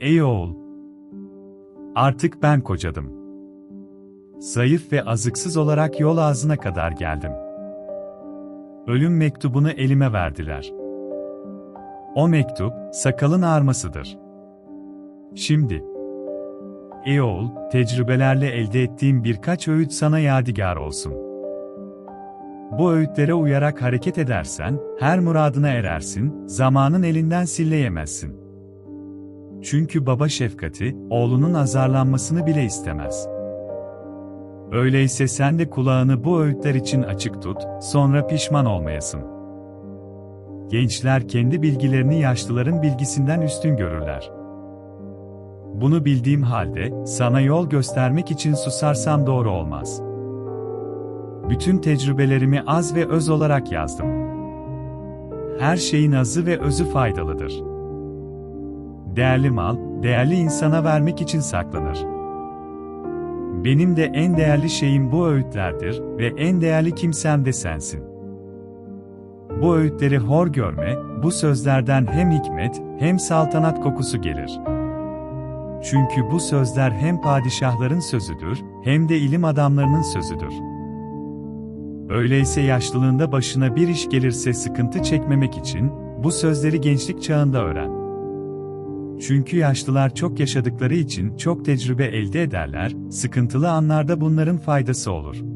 Ey oğul! Artık ben kocadım. Zayıf ve azıksız olarak yol ağzına kadar geldim. Ölüm mektubunu elime verdiler. O mektup, sakalın armasıdır. Şimdi, ey oğul, tecrübelerle elde ettiğim birkaç öğüt sana yadigar olsun. Bu öğütlere uyarak hareket edersen, her muradına erersin, zamanın elinden silleyemezsin. Çünkü baba şefkati, oğlunun azarlanmasını bile istemez. Öyleyse sen de kulağını bu öğütler için açık tut, sonra pişman olmayasın. Gençler kendi bilgilerini yaşlıların bilgisinden üstün görürler. Bunu bildiğim halde, sana yol göstermek için susarsam doğru olmaz. Bütün tecrübelerimi az ve öz olarak yazdım. Her şeyin azı ve özü faydalıdır. Değerli mal, değerli insana vermek için saklanır. Benim de en değerli şeyim bu öğütlerdir ve en değerli kimsem de sensin. Bu öğütleri hor görme, bu sözlerden hem hikmet, hem saltanat kokusu gelir. Çünkü bu sözler hem padişahların sözüdür, hem de ilim adamlarının sözüdür. Öyleyse yaşlılığında başına bir iş gelirse sıkıntı çekmemek için, bu sözleri gençlik çağında öğren. Çünkü yaşlılar çok yaşadıkları için çok tecrübe elde ederler, sıkıntılı anlarda bunların faydası olur.